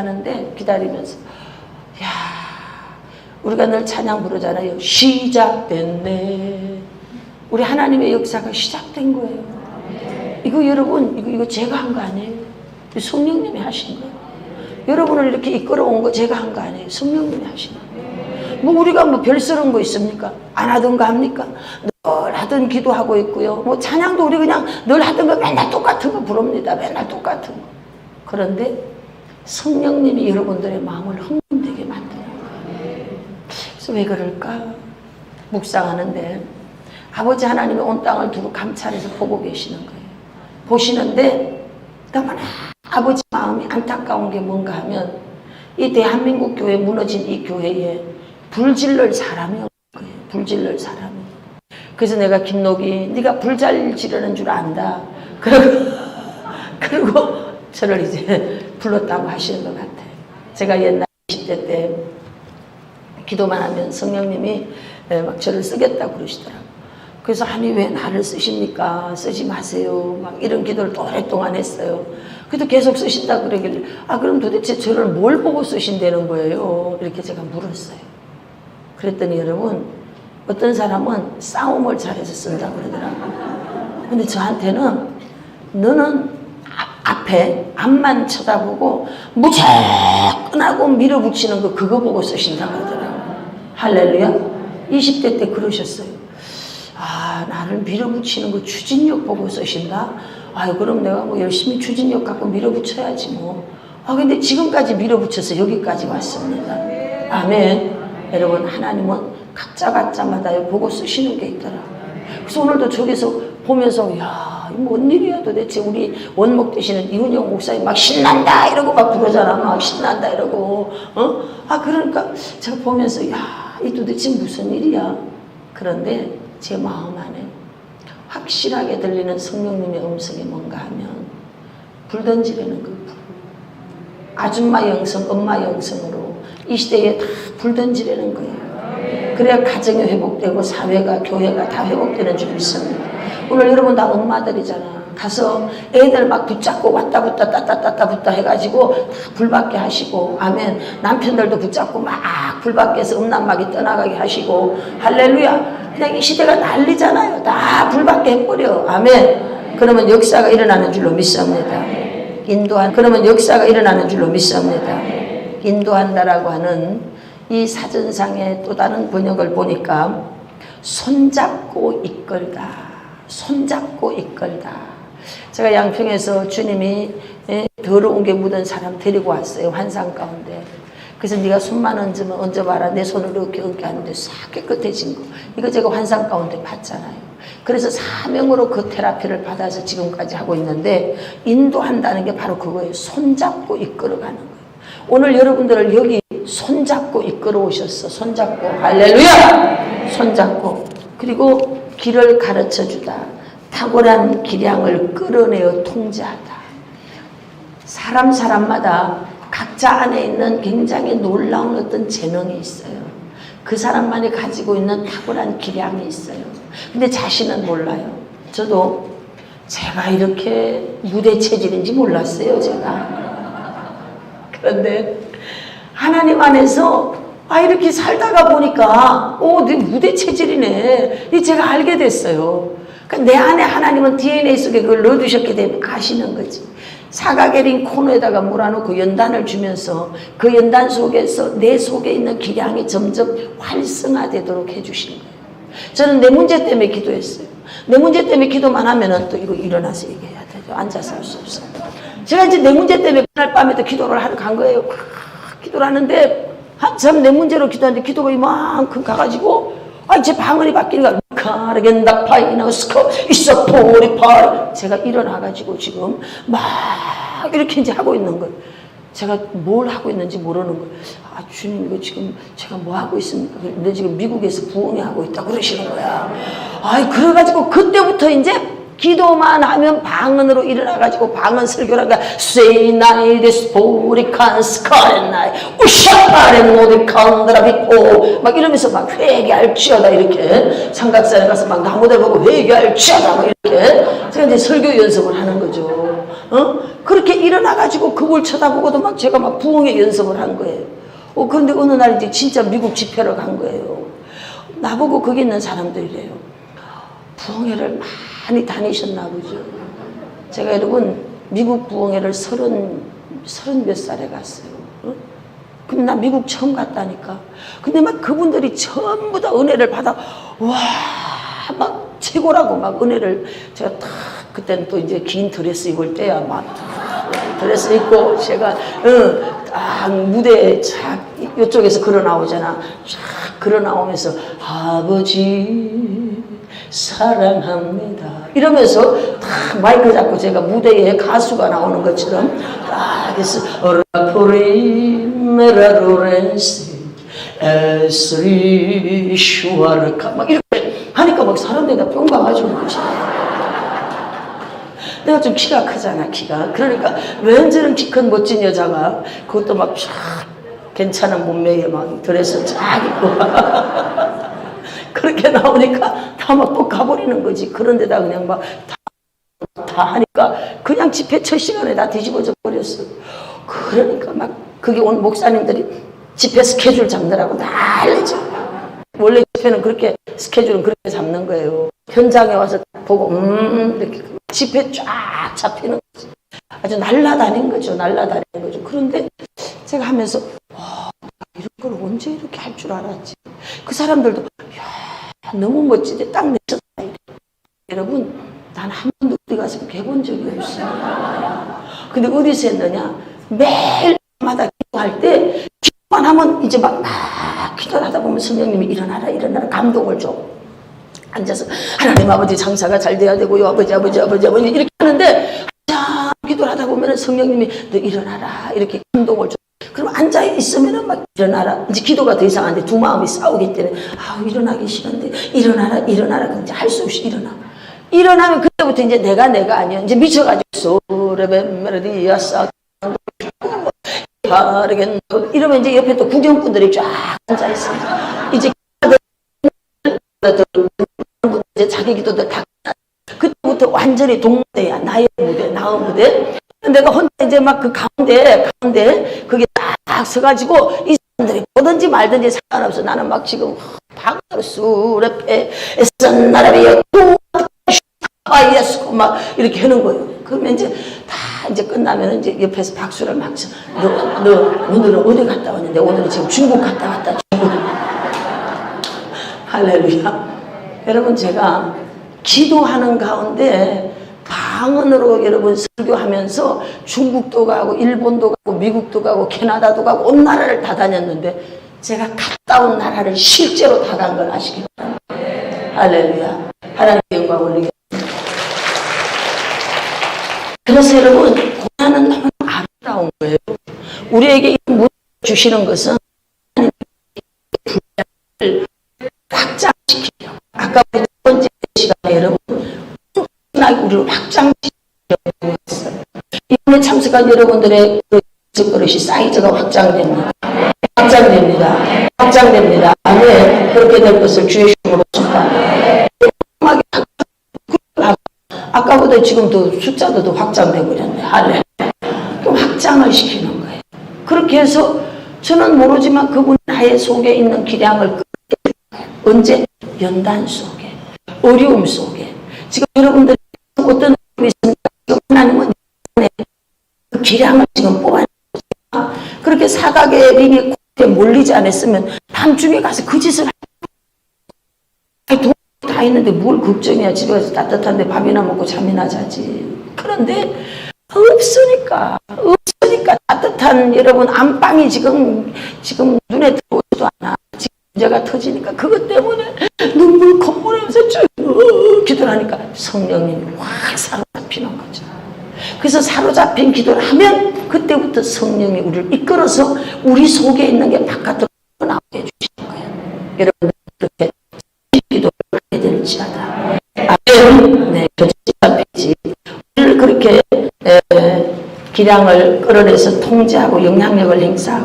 하는데 기다리면서 야 우리가 늘 찬양 부르잖아요. 시작됐네. 우리 하나님의 역사가 시작된 거예요. 이거 여러분 이거 이거 제가 한 거 아니에요. 성령님이 하신 거예요. 여러분을 이렇게 이끌어온 거 제가 한 거 아니에요. 성령님이 하신 거예요. 뭐 우리가 뭐 별스러운 거 있습니까? 안 하던 거 합니까? 늘 하던 기도하고 있고요. 뭐 찬양도 우리 그냥 늘 하던 거 맨날 똑같은 거 부릅니다. 맨날 똑같은 거. 그런데 성령님이 여러분들의 마음을 흥분되게 만드는 거예요. 그래서 왜 그럴까? 묵상하는데 아버지 하나님이 온 땅을 두루 감찰해서 보고 계시는 거예요. 보시는데 너무나 아버지 마음이 안타까운 게 뭔가 하면 이 대한민국 교회 무너진 이 교회에 불질럴 사람이 없는 거예요. 불질럴 사람이. 그래서 내가 김록이 네가 불잘 지르는 줄 안다. 그리고 그리고 저를 이제 불렀다고 하시는 것 같아요. 제가 옛날 20대 때 기도만 하면 성령님이 예, 막 저를 쓰겠다고 그러시더라고요. 그래서 아니 왜 나를 쓰십니까? 쓰지 마세요. 막 이런 기도를 또 오랫동안 했어요. 그래도 계속 쓰신다 그러길래 아 그럼 도대체 저를 뭘 보고 쓰신다는 거예요? 이렇게 제가 물었어요. 그랬더니 여러분 어떤 사람은 싸움을 잘해서 쓴다 그러더라고요. 근데 저한테는 너는 앞, 앞에 앞만 쳐다보고 무조건하고 밀어붙이는 거 그거 보고 쓰신다 그러더라고요. 할렐루야. 20대 때 그러셨어요. 아 나를 밀어붙이는 거 추진력 보고 쓰신다? 아유 그럼 내가 뭐 열심히 추진력 갖고 밀어붙여야지 뭐. 아 근데 지금까지 밀어붙여서 여기까지 왔습니다. 아멘. 여러분 하나님은 각자 각자마다 보고 쓰시는 게 있더라고요. 그래서 오늘도 저기서 보면서 야, 이뭔 일이야 도대체 우리 원목 되시는 이은영 목사님 막 신난다 이러고 막 부르잖아. 막 신난다 이러고. 어? 아 그러니까 제가 보면서 야, 이 도대체 무슨 일이야. 그런데 제 마음 안에 확실하게 들리는 성령님의 음성이 뭔가 하면 불 던지려는 그 불. 아줌마 영성, 엄마 영성으로 이 시대에 다 불 던지려는 거예요. 그래야 가정이 회복되고 사회가 교회가 다 회복되는 줄 믿습니다. 오늘 여러분 다 엄마들이잖아. 가서 애들 막 붙잡고 왔다 붙다 따따 따따 붙다 해가지고 다 불받게 하시고 아멘. 남편들도 붙잡고 막 불받게 해서 음란막이 떠나가게 하시고 할렐루야. 그냥 이 시대가 난리잖아요. 다 불받게 해버려. 아멘. 그러면 역사가 일어나는 줄로 믿습니다. 인도한 그러면 역사가 일어나는 줄로 믿습니다. 인도한다라고 하는 이 사전상의 또 다른 번역을 보니까 손잡고 이끌다. 손잡고 이끌다. 제가 양평에서 주님이 예, 더러운 게 묻은 사람 데리고 왔어요. 환상 가운데. 그래서 네가 손만 얹으면 얹어봐라. 내 손을 이렇게 얹게 하는데 싹 깨끗해진 거. 이거 제가 환상 가운데 봤잖아요. 그래서 사명으로 그 테라피를 받아서 지금까지 하고 있는데 인도한다는 게 바로 그거예요. 손잡고 이끌어가는 거예요. 오늘 여러분들을 여기 손잡고 이끌어 오셨어. 손잡고. 할렐루야! 손잡고. 그리고 길을 가르쳐 주다. 탁월한 기량을 끌어내어 통제하다. 사람 사람마다 각자 안에 있는 굉장히 놀라운 어떤 재능이 있어요. 그 사람만이 가지고 있는 탁월한 기량이 있어요. 근데 자신은 몰라요. 저도 제가 이렇게 무대 체질인지 몰랐어요, 제가. 그런데 하나님 안에서 아 이렇게 살다가 보니까 어내 무대 체질이네 이 제가 알게 됐어요. 그러니까 내 안에 하나님은 DNA 속에 그걸 넣어두셨기 때문에 가시는 거지. 사각에린 코너에다가 몰아놓고 연단을 주면서 그 연단 속에서 내 속에 있는 기량이 점점 활성화되도록 해주시는 거예요. 저는 내 문제 때문에 기도했어요. 내 문제 때문에 기도만 하면은 또 이거 일어나서 얘기해야 되죠. 앉아서 할 수 없어요. 제가 이제 내 문제 때문에 그날 밤에도 기도를 하러 간 거예요. 기도를 하는데 한참 내 문제로 기도하는데 기도가 이만큼 가가지고 아, 제 방언이 바뀌는 거야. 카르겐다 파이너스코 있어 포리파이 제가 일어나가지고 지금 막 이렇게 이제 하고 있는 거예요. 제가 뭘 하고 있는지 모르는 거예요. 아, 주님, 이거 지금 제가 뭐 하고 있습니까? 근데 지금 미국에서 부흥회 하고 있다고 그러시는 거야. 아이, 그래가지고 그때부터 이제 기도만 하면 방언으로 일어나가지고 방언 설교를 하니까 세이나이 데스포리칸 스카렌나이 우샤파레 모디 칸드라 비포 막 이러면서 막 회개할지어다 이렇게 삼각산에 가서 막 나무들 보고 회개할지어다 막 이렇게 제가 이제 설교 연습을 하는 거죠. 어? 그렇게 일어나가지고 그걸 쳐다보고도 막 제가 막 부흥의 연습을 한 거예요. 어, 그런데 어느 날 이제 진짜 미국 집회를 간 거예요. 나보고 거기 있는 사람들이래요. 부흥회를 많이 다니셨나 보죠. 제가 여러분 미국 부흥회를 서른 서른 몇 살에 갔어요. 어? 근데 나 미국 처음 갔다니까. 근데 막 그분들이 전부 다 은혜를 받아 와 막 최고라고 막 은혜를 제가 탁 그때는 또 이제 긴 드레스 입을 때야 막 드레스 입고 제가 어, 딱 무대에 쫙 이쪽에서 걸어 나오잖아. 쫙 걸어 나오면서 아버지 사랑합니다. 이러면서 딱 마이크 잡고 제가 무대에 가수가 나오는 것처럼 딱 해서 오라포리 메라 로렌시 에스리 슈아르카 막 이렇게 하니까 막 사람들이 다뿅 가가지고 그러지. 내가 좀 키가 크잖아 키가 그러니까 왠 저런 키큰 멋진 여자가 그것도 막쫙 괜찮은 몸매에 막 드레스 쫙 입고 그렇게 나오니까 다막또 가버리는 거지 그런데다 그냥 막다 하니까 그냥 집회 첫 시간에 다 뒤집어져 버렸어. 그러니까 막 거기 온 목사님들이 집회 스케줄 잡느라고 난리죠. 원래 집회는 그렇게 스케줄은 그렇게 잡는 거예요. 현장에 와서 보고 음 이렇게 집회 쫙 잡히는 거지. 아주 날라다닌 거죠. 날라다닌 거죠. 그런데 제가 하면서 와 이런 걸 언제 이렇게 할 줄 알았지. 그 사람들도 야 너무 멋지대 딱. 이래. 여러분, 난 한 번도 어디 가서 해본 적이 없어요. 근데 어디서 했느냐? 매일마다 기도할 때, 기도만 하면 이제 막, 막 기도하다 보면 성령님이 일어나라, 일어나라, 감동을 줘. 앉아서, 하나님 아버지 장사가 잘 돼야 되고요. 아버지, 아버지, 아버지, 아버지. 이렇게 하는데, 한참 기도를 하다 보면 성령님이 너 일어나라, 이렇게 감동을 줘. 앉아 있으면은 막 일어나라. 이제 기도가 더 이상 안 돼. 두 마음이 싸우기 때문에 아 일어나기 싫은데 일어나라 일어나라. 이제 할수 없이 일어나. 일어나면 그때부터 이제 내가 내가 아니야. 이제 미쳐가지고 소레베 메르디야 사 바르겐 이러면 이제 옆에 또 구경꾼들이 쫙 앉아 있어. 이제 이제 자기 기도도 다 그때부터 완전히 동무대야 나의 무대 나의 무대 내가 혼자 이제 막 그 가운데 가운데 그게 딱 서가지고 이 사람들이 보든지 말든지 상관없어 나는 막 지금 박으로 수레페 에선나라비여 아예수 막 이렇게 하는 거예요. 그러면 이제 다 이제 끝나면 이제 옆에서 박수를 막 쳐. 너, 너 오늘은 어디 갔다 왔는데 오늘은 지금 중국 갔다 왔다 중국. 할렐루야. 여러분 제가 기도하는 가운데 방언으로 여러분 설교하면서 중국도 가고 일본도 가고 미국도 가고 캐나다도 가고 온 나라를 다 다녔는데 제가 갔다 온 나라를 실제로 다 간 걸 아시기 바랍니다. 할렐루야. 하나님의 영광 올리겠습니다. 그래서 여러분 고난은 너무 아름다운 거예요. 우리에게 이 문을 주시는 것은 이번에 참석한 여러분들의 그 그릇이 사이즈가 확장됩니다. 확장됩니다. 확장됩니다. 아멘. 그렇게 될 것을 주의 이름으로 축복합니다. 아까보다 지금 더 숫자도 더 확장되고 그랬네. 할래. 또 확장을 시키는 거예요. 그렇게 해서 저는 모르지만 그분 나의 속에 있는 기량을. 언제? 연단 속에. 어려움 속에. 지금 여러분들이 어떤 기량을 지금 있습니다. 그렇게 사각의 림이 에 몰리지 않았으면 밤중에 가서 그 짓을 돈다 있는데 뭘 걱정이야. 집에 가서 따뜻한데 밥이나 먹고 잠이나 자지. 그런데 없으니까, 없으니까 따뜻한 여러분 안방이 지금, 지금 눈에 들어오지도 않아. 지금 문제가 터지니까 그것 때문에 눈물 콧물하면서 쭉 기도를 하니까 성령님이 확. 그래서 사로잡힌 기도를 하면 그때부터 성령이 우리를 이끌어서 우리 속에 있는 게 바깥으로 나오게 해주시는 거예요. 여러분 그렇게 기도를 하게 될지어다. 아멘. 네, 페이지. 우리를 그렇게 에, 기량을 끌어내서 통제하고 영향력을 행사하고